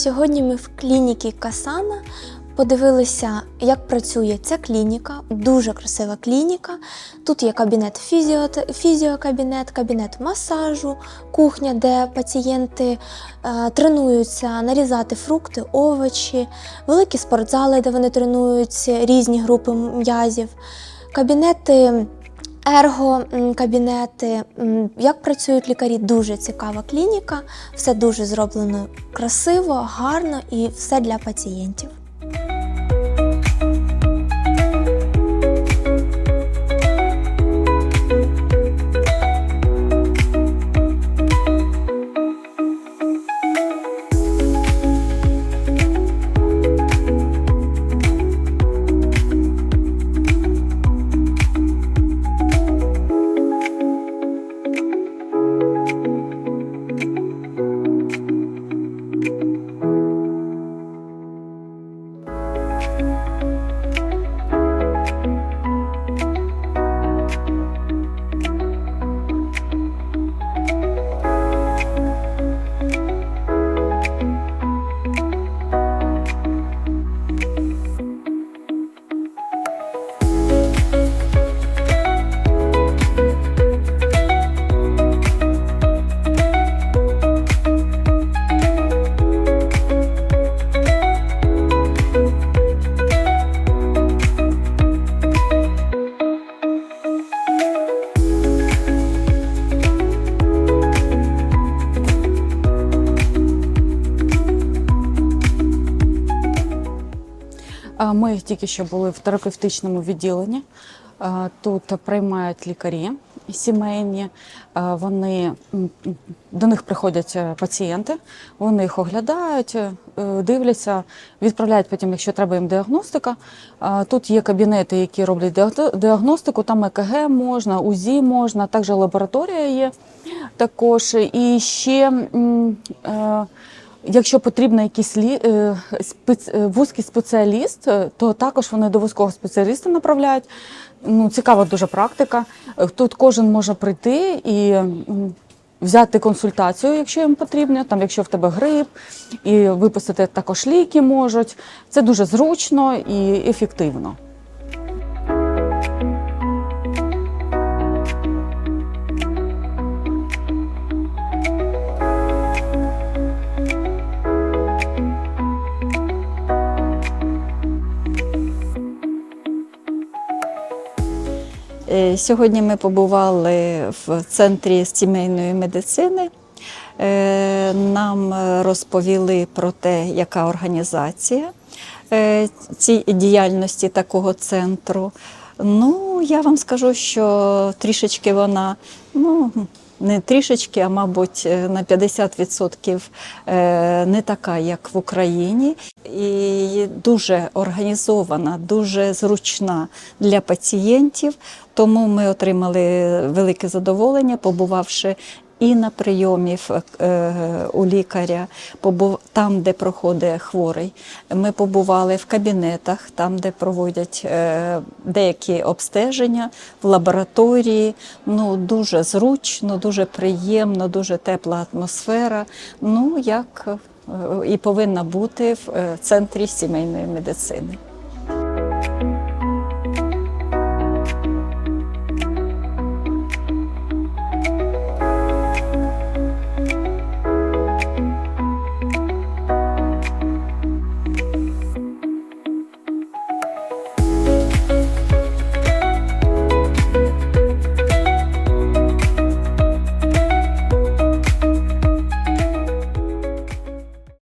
Сьогодні ми в клініці Касана подивилися, як працює ця клініка. Дуже красива клініка. Тут є кабінет фізіо, фізіокабінет, кабінет масажу, кухня, де пацієнти е, тренуються нарізати фрукти, овочі, великі спортзали, де вони тренуються, різні групи м'язів, кабінети. Ерго м, кабінети, як працюють лікарі, дуже цікава клініка. Все дуже зроблено красиво, гарно і все для пацієнтів. Ми тільки що були в терапевтичному відділенні. Тут приймають лікарі сімейні. Вони до них приходять е, пацієнти, вони їх оглядають, е, дивляться, відправляють потім, якщо треба їм діагностика. Тут є кабінети, які роблять діагностику. Там ЕКГ можна, УЗІ можна, також лабораторія є також. І ще. Якщо потрібен якийсь лі, е, спец, е, вузький спеціаліст, е, то також вони до вузького спеціаліста направляють. Ну, цікава дуже практика. Тут кожен може прийти і взяти консультацію, якщо їм потрібно, там, якщо в тебе грип, і виписати також ліки можуть. Це дуже зручно і ефективно. Сьогодні ми побували в центрі сімейної медицини. Е, Нам е, розповіли про те, яка організація е, діяльності такого центру. Ну, я вам скажу, що трішечки вона, ну, не трішечки, а мабуть, е, на 50% е, не така, як в Україні, і дуже організована, дуже зручна для пацієнтів. Тому ми отримали велике задоволення, побувавши і на прийомі е, у лікаря, там, де проходить хворий. Ми побували в кабінетах, там, де проводять е, деякі обстеження, в лабораторії. Ну, дуже зручно, дуже приємно, дуже тепла атмосфера. Ну, як е, і повинна бути в центрі сімейної медицини.